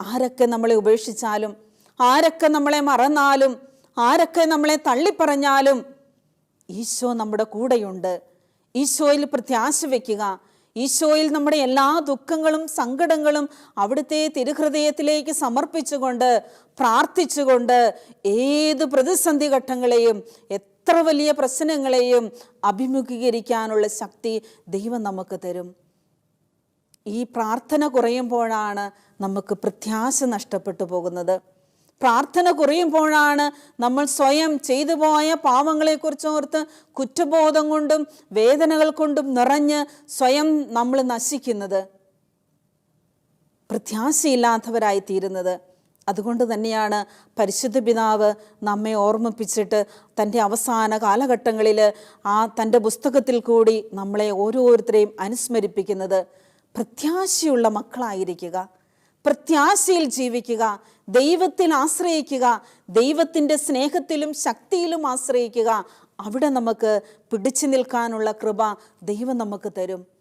ആരൊക്കെ നമ്മളെ ഉപേക്ഷിച്ചാലും ആരൊക്കെ നമ്മളെ മറന്നാലും ആരൊക്കെ നമ്മളെ തള്ളിപ്പറഞ്ഞാലും ഈശോ നമ്മുടെ കൂടെയുണ്ട്. ഈശോയിൽ പ്രത്യാശ വയ്ക്കുക ഈശോയിൽ നമ്മുടെ എല്ലാ ദുഃഖങ്ങളും സങ്കടങ്ങളും അവിടുത്തെ തിരുഹൃദയത്തിലേക്ക് സമർപ്പിച്ചുകൊണ്ട് പ്രാർത്ഥിച്ചുകൊണ്ട് ഏത് പ്രതിസന്ധി ഘട്ടങ്ങളെയും എത്ര വലിയ പ്രശ്നങ്ങളെയും അഭിമുഖീകരിക്കാനുള്ള ശക്തി ദൈവം നമുക്ക് തരും. ഈ പ്രാർത്ഥന കുറയുമ്പോഴാണ് നമുക്ക് പ്രത്യാശ നഷ്ടപ്പെട്ടു പോകുന്നത്. പ്രാർത്ഥന കുറയുമ്പോഴാണ് നമ്മൾ സ്വയം ചെയ്തു പോയ പാവങ്ങളെക്കുറിച്ച് ഓർത്ത് കുറ്റബോധം കൊണ്ടും വേദനകൾ കൊണ്ടും നിറഞ്ഞ് സ്വയം നമ്മൾ നശിക്കുന്നത്. പ്രത്യാശയില്ലാത്തവരായി തീരുന്നത്. അതുകൊണ്ട് തന്നെയാണ് പരിശുദ്ധ പിതാവ് നമ്മെ ഓർമ്മിപ്പിച്ചിട്ട് തന്റെ അവസാന കാലഘട്ടങ്ങളിൽ ആ തന്റെ പുസ്തകത്തിൽ കൂടി നമ്മളെ ഓരോരുത്തരെയും അനുസ്മരിപ്പിക്കുന്നത്. പ്രത്യാശയുള്ള മക്കളായിരിക്കുക. പ്രത്യാശയിൽ ജീവിക്കുക. ദൈവത്തിൽ ആശ്രയിക്കുക. ദൈവത്തിന്റെ സ്നേഹത്തിലും ശക്തിയിലും ആശ്രയിക്കുക. അവിടെ നമുക്ക് പിടിച്ചു നിൽക്കാനുള്ള കൃപ ദൈവം നമുക്ക് തരും.